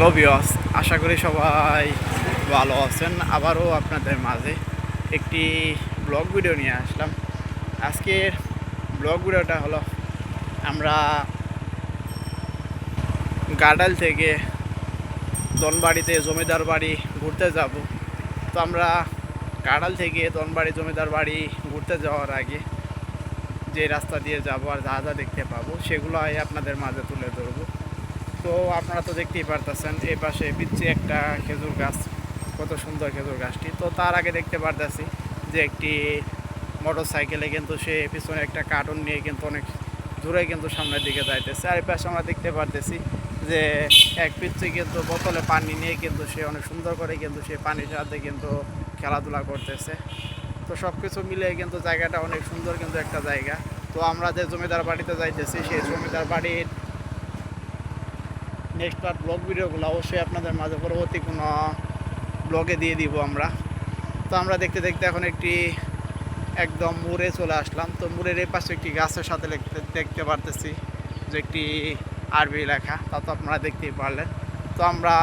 Hello আশা করি সবাই ভালো আছেন। আবারও আপনাদের মাঝে একটি ব্লগ ভিডিও নিয়ে আসলাম। আজকের ব্লগ ভিডিওটা হলো, আমরা গার্ডাল থেকে দনবাড়িতে জমিদার বাড়ি ঘুরতে যাব। তো আমরা গার্ডাল থেকে দনবাড়ি জমিদার বাড়ি ঘুরতে যাওয়ার আগে যে রাস্তা দিয়ে যাব আর যা যা দেখতে পাবো সেগুলো আপনাদের মাঝে তুলে ধরবো। তো আপনারা তো দেখতেই পারতেছেন, এই পাশে পিচ্ছে একটা খেজুর গাছ, কত সুন্দর খেজুর গাছটি। তো তার আগে দেখতে পারতেছি যে একটি মোটর সাইকেলে কিন্তু সে পিছনে একটা কার্টুন নিয়ে কিন্তু অনেক দূরে কিন্তু সামনের দিকে যাইতেছে। আর পাশে আমরা দেখতে পারতেছি যে এক পিচ্ছে কিন্তু বোতলে পানি নিয়ে কিন্তু সে অনেক সুন্দর করে কিন্তু সে পানির সাথে কিন্তু খেলাধুলা করতেছে। তো সব কিছু মিলে কিন্তু জায়গাটা অনেক সুন্দর কিন্তু একটা জায়গা। তো আমরা যে জমিদার বাড়িতে যাইতেছি, সেই জমিদার বাড়ির নেক্সট পার্ট ব্লগ ভিডিওগুলো অবশ্যই আপনাদের মাঝে পরবর্তী কোনো ব্লগে দিয়ে দিব আমরা। তো আমরা দেখতে দেখতে এখন একটি একদম মুড়ে চলে আসলাম। তো মুড়ের এই পাশে একটি গাছের সাথে দেখতে পারতেছি যে একটি আরবি লেখা। তা তো আপনারা দেখতেই পারলেন। তো আমরা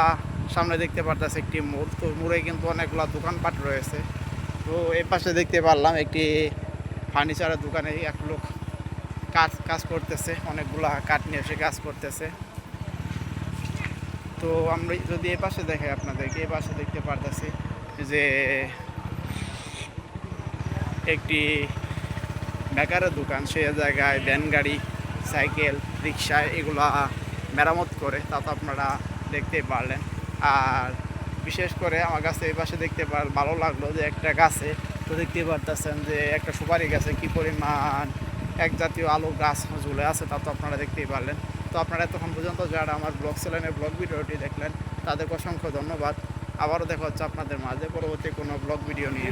সামনে দেখতে পারতেছি একটি মোড়। তো মোড়ে কিন্তু অনেকগুলো দোকানপাট রয়েছে। তো এই পাশে দেখতে পারলাম একটি ফার্নিচারের দোকানে এক লোক কাজ কাজ করতেছে। অনেকগুলা কাঠ নিয়ে এসে কাজ করতেছে। তো আমরা যদি এ পাশে দেখাই আপনাদেরকে এ পাশে দেখতে পারতেছি যে একটি বেকারের দোকান, সে জায়গায় ভ্যান গাড়ি, সাইকেল, রিক্সা এগুলো মেরামত করে, তা তো আপনারা দেখতেই পারলেন। আর বিশেষ করে আমার কাছে এই পাশে দেখতে পার, ভালো লাগল যে একটা গাছে তো দেখতেই পারতেছেন যে একটা সুপারি গাছে কী পরিমাণ এক জাতীয় আলো গাছ ঝুলে আছে, তা তো আপনারা দেখতেই পারলেন। তো আপনারা এতক্ষণ পর্যন্ত যারা আমার ব্লগ চ্যানেলের ব্লগ ভিডিওটি দেখলেন, তাদেরকে অসংখ্য ধন্যবাদ। আবারও দেখা হচ্ছে আপনাদের মাঝে পরবর্তী কোনো ব্লগ ভিডিও নিয়ে।